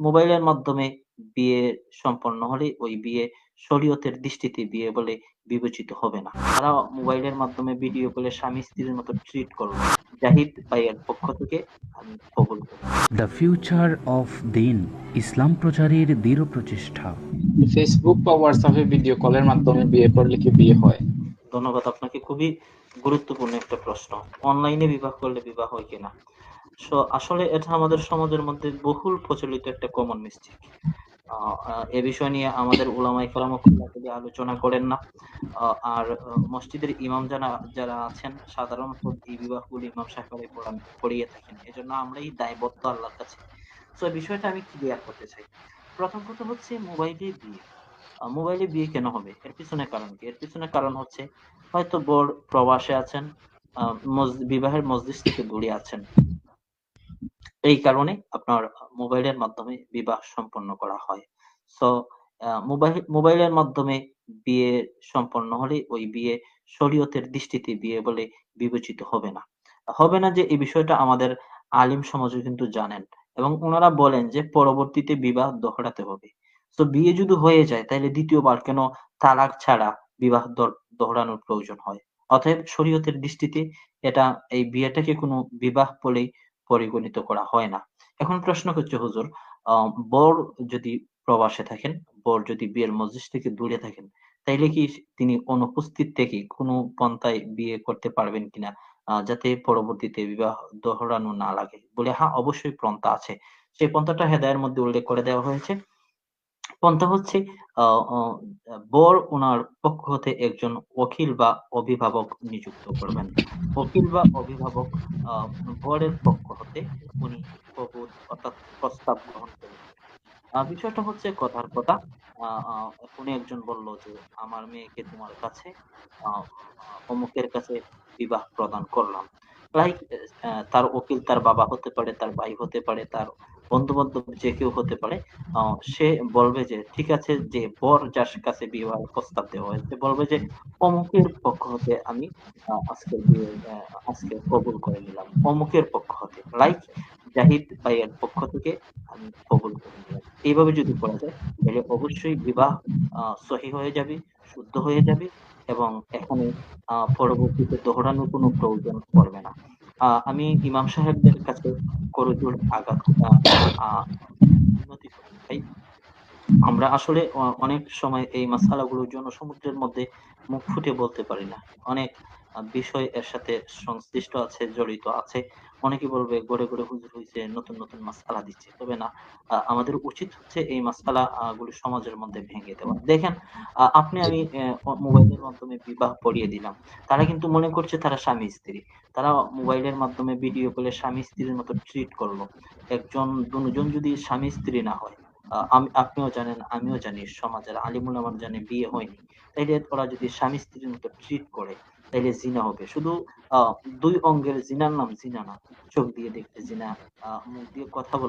মোবাইলের মাধ্যমে বিয়ে সম্পন্ন হলে ওই বিয়ে শরীয়তের দৃষ্টিতে বিয়ে বলে বিবেচিত হবে না। তারা মোবাইলের মাধ্যমে ভিডিও কলে স্বামী-স্ত্রীর মতো ট্রিট করল। জাহিদ ভাইয়ের পক্ষ থেকে আমি কবুল করি। দ্য ফিউচার অফ দিন ইসলাম প্রচারের দৃঢ় প্রচেষ্টা ফেসবুক বা হোয়াটসঅ্যাপে ভিডিও কলের মাধ্যমে বিয়ে করলে কি বিয়ে হয় ধন্যবাদ আপনাকে খুবই গুরুত্বপূর্ণ একটা প্রশ্ন। অনলাইনে বিবাহ করলে বিবাহ হয় কিনা? সো আসলে এটা আমাদের সমাজের মধ্যে বহুল প্রচলিত একটা কমন মিস্টেক। এ বিষয় নিয়ে আমাদের উলামায়ে কেরামও খুলে আলোচনা করেন না। আর মসজিদের ইমাম যারা যারা আছেন, সাধারণত এই বিবাহগুলি ইমাম সাহেবরাই পড়ান পড়িয়ে থাকেন। এজন্য আমরাই দায়বদ্ধ আল্লাহর কাছে। সো বিষয়টা আমি ক্লিয়ার করতে চাই। প্রথম কথা হচ্ছে মোবাইলে বিয়ে। মোবাইলে বিয়ে কেন হবে? এর পিছনে কারণ কি? এর পিছনে কারণ হচ্ছে হয়তো বর প্রবাসে আছেন, বিবাহের মজলিস থেকে দূরে আছেন। এই কারণে আপনার মোবাইলের মাধ্যমে বিবাহ সম্পন্ন করা হয়। সো মোবাইল মোবাইলের মাধ্যমে বিয়ে সম্পন্ন হলে ওই বিয়ে শরীয়তের দৃষ্টিতে বিয়ে বলে বিবেচিত হবে না। হবে না যে এই বিষয়টা আমাদের আলিম সমাজও কিন্তু জানেন এবং ওনারা বলেন যে পরবর্তীতে বিবাহ দোহরাতে হবে। সো বিয়ে যদি হয়ে যায় তাইলে দ্বিতীয়বার কেন তালাক ছাড়া বিবাহ দোহরানোর প্রয়োজন হয়? অতএব শরীয়তের দৃষ্টিতে এটা এই বিয়েটাকে কোনো বিবাহ বলেই পরিগণিত করা হয় না। এখন প্রশ্ন হচ্ছে হুজুর বর যদি প্রবাসে থাকেন, বর যদি বিয়ের মজলিস থেকে দূরে থাকেন, তাইলে কি তিনি অনুপস্থিত থেকে কোনো পন্থায় বিয়ে করতে পারবেন কিনা? যাতে পরবর্তীতে বিবাহ দোহরানো না লাগে? বলে হ্যাঁ, অবশ্যই পন্থা আছে। সেই পন্থাটা হেদায়ের মধ্যে উল্লেখ করে দেওয়া হয়েছে। পন্থা হচ্ছে বর উনার পক্ষ হতে একজন ওকিল বা অভিভাবক নিযুক্ত করবেন। ওকিল বা অভিভাবক বরের পক্ষ হতে উনি কবুল অর্থাৎ প্রস্তাব গ্রহণ করবেন। বিষয়টা হচ্ছে কথার কথা। উনি একজন বলল যে, "আমার মেয়েকে তোমার কাছে অমুকের কাছে বিবাহ প্রদান করলাম।" লাইক তার উকিল তার বাবা হতে পারে, তার ভাই হতে পারে, তার বন্ধু-বান্ধব যে কেউ হতে পারে। সে বলবে যে, ঠিক আছে যে বর যার কাছে বিবাহের প্রস্তাব দেওয়া হয়েছে বলবে যে, "অমুকের পক্ষ হতে আমি আজকে আজকে কবুল করে নিলাম।" অমুকের পক্ষ হতে। লাইক জাহিদ ভাইয়ের পক্ষ থেকে আমি কবুল করে নিলাম। এইভাবে যদি করা যায় তাহলে অবশ্যই বিবাহ আ সহিহ হয়ে যাবে, শুদ্ধ হয়ে যাবে এবং এখানে পরবর্তীতে দোহরানোর কোনো প্রয়োজন পড়বে না। আমি ইমাম সাহেবদের কাছে করজোড় আঘাত আ আ মিনতি করতে চাই। আমরা আসলে অনেক সময় এই মাসআলাগুলো জনসমুদ্রের মধ্যে মুখ ফুটে বলতে পারি না। অনেক বিষয় এর সাথে সংশ্লিষ্ট আছে, জড়িত আছে। অনেকে বলবে গড়ে, গড়ে হুজুর হইছে, নতুন, নতুন মাসআলা দিচ্ছে। তবে না, আমাদের উচিত হচ্ছে এই মাসআলা আ গুলো সমাজের মধ্যে ভেঙে দেওয়া। দেখেন আপনি আমি মোবাইলের মাধ্যমে বিবাহ পড়িয়ে দিলাম। তারা কিন্তু মনে করছে তারা স্বামী-স্ত্রী। তারা মোবাইলের মাধ্যমে ভিডিও কলে স্বামী-স্ত্রীর মতো ট্রিট করল একজন দুজন যদি স্বামী-স্ত্রী না হয়, আম আপনিও জানেন, আমিও জানি, সমাজের আলিমুল আমার জানে বিয়ে হয়নি। তাইলে ওরা যদি স্বামী-স্ত্রীর মতো ট্রিট করে তাইলে জিনা হবে। শুধু দুই অঙ্গের জিনার নাম জিনা না। চোখ দিয়ে দেখলে জিনা, আহ মুখ দিয়ে কথা বলল